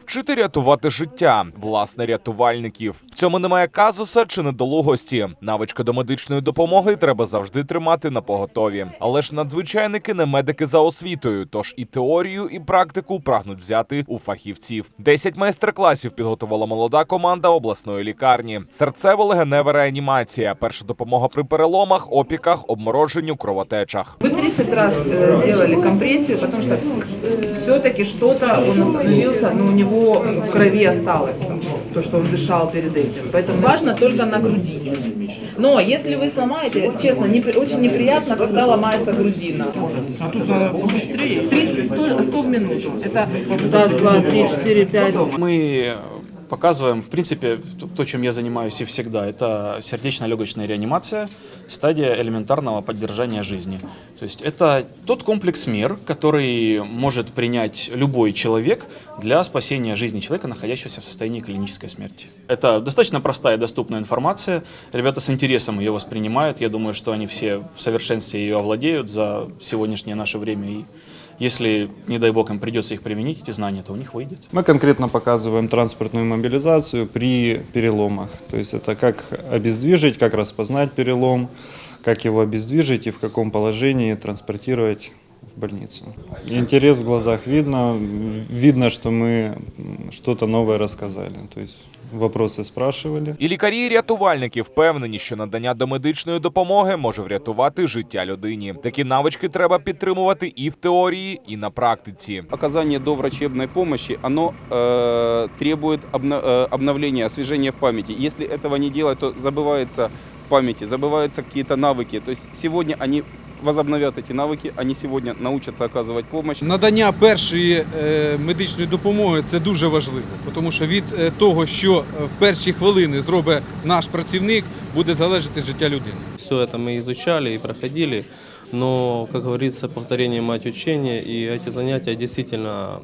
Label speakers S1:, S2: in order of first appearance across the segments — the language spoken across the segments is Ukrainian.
S1: Вчити рятувати життя, власне, рятувальників. В цьому немає казуса чи недолугості. Навички до медичної допомоги треба завжди тримати на поготові. Але ж надзвичайники не медики за освітою, тож і теорію, і практику прагнуть взяти у фахівців. Десять майстер-класів підготувала молода команда обласної лікарні. Серцево-легенева реанімація, перша допомога при переломах, опіках, обмороженню, кровотечах.
S2: Вы 30 раз э, сделали компрессию, потому что все-таки что-то он остановился, но у него в крови осталось, там, то, что он дышал перед этим. Поэтому важно только на груди. Но если вы сломаете, честно, непри- очень неприятно, когда ломается грудина.
S3: А тут надо быстрее.
S2: 30, 100, 100 в минуту. Это раз, два, три, четыре, пять.
S4: Мы показываем, в принципе, то, чем я занимаюсь и всегда, это сердечно-легочная реанимация, стадия элементарного поддержания жизни. То есть это тот комплекс мер, который может принять любой человек для спасения жизни человека, находящегося в состоянии клинической смерти. Это достаточно простая и доступная информация. Ребята с интересом ее воспринимают. Я думаю, что они все в совершенстве ее овладеют за сегодняшнее наше время. И если, не дай бог, им придется их применить, эти знания, то у них выйдет.
S5: Мы конкретно показываем транспортную мобилизацию при переломах. То есть это как обездвижить, как распознать перелом, как его обездвижить и в каком положении транспортировать в больницу. Интерес в глазах видно, видно, что мы м, что-то новое рассказали. То есть вопросы спрашивали.
S1: І лікарі і рятувальники впевнені, що надання домедичної допомоги може врятувати життя людині. Такі навички треба підтримувати і в теорії, і на практиці.
S6: оказание доврачебной помощи, оно э, требует обна- э, обновления, освежения в памяти. Если этого не делать, то забывается в памяти, забываются какие-то навыки. То есть сегодня они возобновят эти навыки, они сегодня научатся оказывать помощь.
S3: Надання першої е, медичної допомоги це дуже важливо, тому що від е, того, що е, в перші хвилини зробить наш працівник, буде залежати життя людини.
S7: Все это мы изучали и проходили, но, как говорится, повторение мать учения, и эти занятия действительно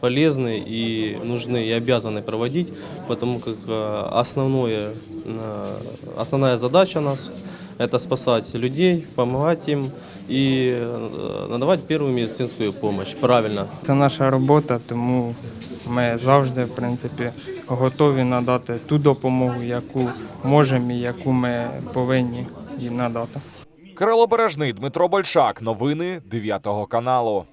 S7: полезны и нужны и обязаны проводить, потому как э, основное, э, основная задача нас – это спасать людей, помогать им и надавати надавать первую медицинскую помощь правильно.
S8: Це наша робота, тому ми завжди, в принципі, готові надати ту допомогу, яку можемо і яку ми повинні їм надати.
S1: Кирило Бережний, Дмитро Большак. Новини 9 каналу.